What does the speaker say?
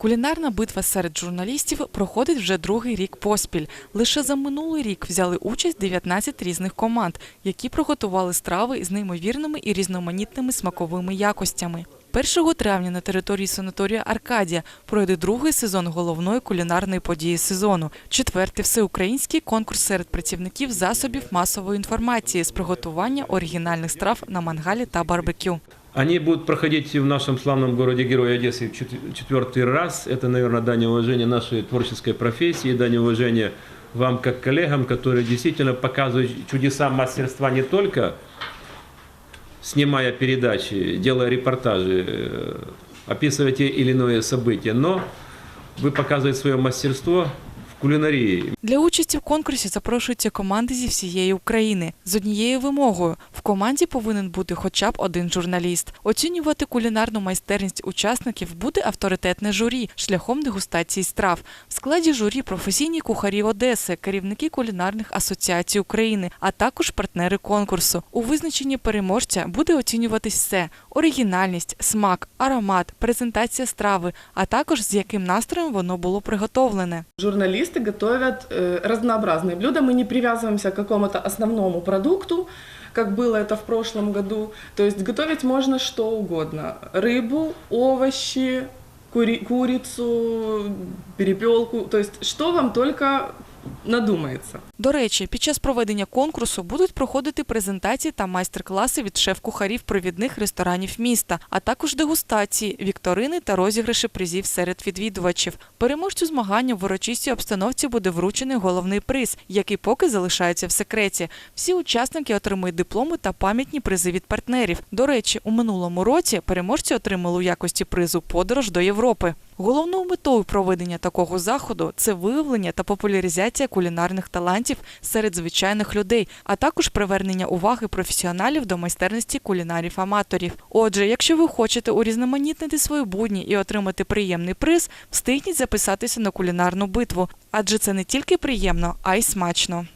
Кулінарна битва серед журналістів проходить вже другий рік поспіль. Лише за минулий рік взяли участь 19 різних команд, які приготували страви з неймовірними і різноманітними смаковими якостями. 1 травня на території санаторія Аркадія пройде другий сезон головної кулінарної події сезону, четвертий всеукраїнський конкурс серед працівників засобів масової інформації з приготування оригінальних страв на мангалі та барбекю. Они будут проходить в нашем славном городе Герой Одессы четвертый раз. Это, наверное, дань уважения нашей творческой профессии, дань уважения вам как коллегам, которые действительно показывают чудеса мастерства не только снимая передачи, делая репортажи, э, описывая те или иное событие, но вы показываете свое мастерство в кулинарии. Для участі в конкурсі запрошуються команди зі всієї України з однією вимогою: в команді повинен бути хоча б один журналіст. Оцінювати кулінарну майстерність учасників буде авторитетне журі шляхом дегустації страв. В складі журі професійні кухарі Одеси, керівники кулінарних асоціацій України, а також партнери конкурсу. У визначенні переможця буде оцінюватись все: оригінальність, смак, аромат, презентація страви, а також з яким настроєм воно було приготовлене. Журналисты готовят э, разнообразные блюда. Мы не привязываемся к какому-то основному продукту, как было это в прошлом году. То есть готовить можно что угодно. Рыбу, овощи, кури- курицу, перепелку. То есть что вам только надумается. До речі, під час проведення конкурсу будуть проходити презентації та майстер-класи від шеф-кухарів провідних ресторанів міста, а також дегустації, вікторини та розіграші призів серед відвідувачів. Переможцю змагання в урочистій обстановці буде вручений головний приз, який поки залишається в секреті. Всі учасники отримують дипломи та пам'ятні призи від партнерів. До речі, у минулому році переможці отримали у якості призу подорож до Європи. Головною метою проведення такого заходу це виявлення та популяризація кулінарних талантів серед звичайних людей, а також привернення уваги професіоналів до майстерності кулінарів-аматорів. Отже, якщо ви хочете урізноманітнити свої будні і отримати приємний приз, встигніть записатися на кулінарну битву, адже це не тільки приємно, а й смачно.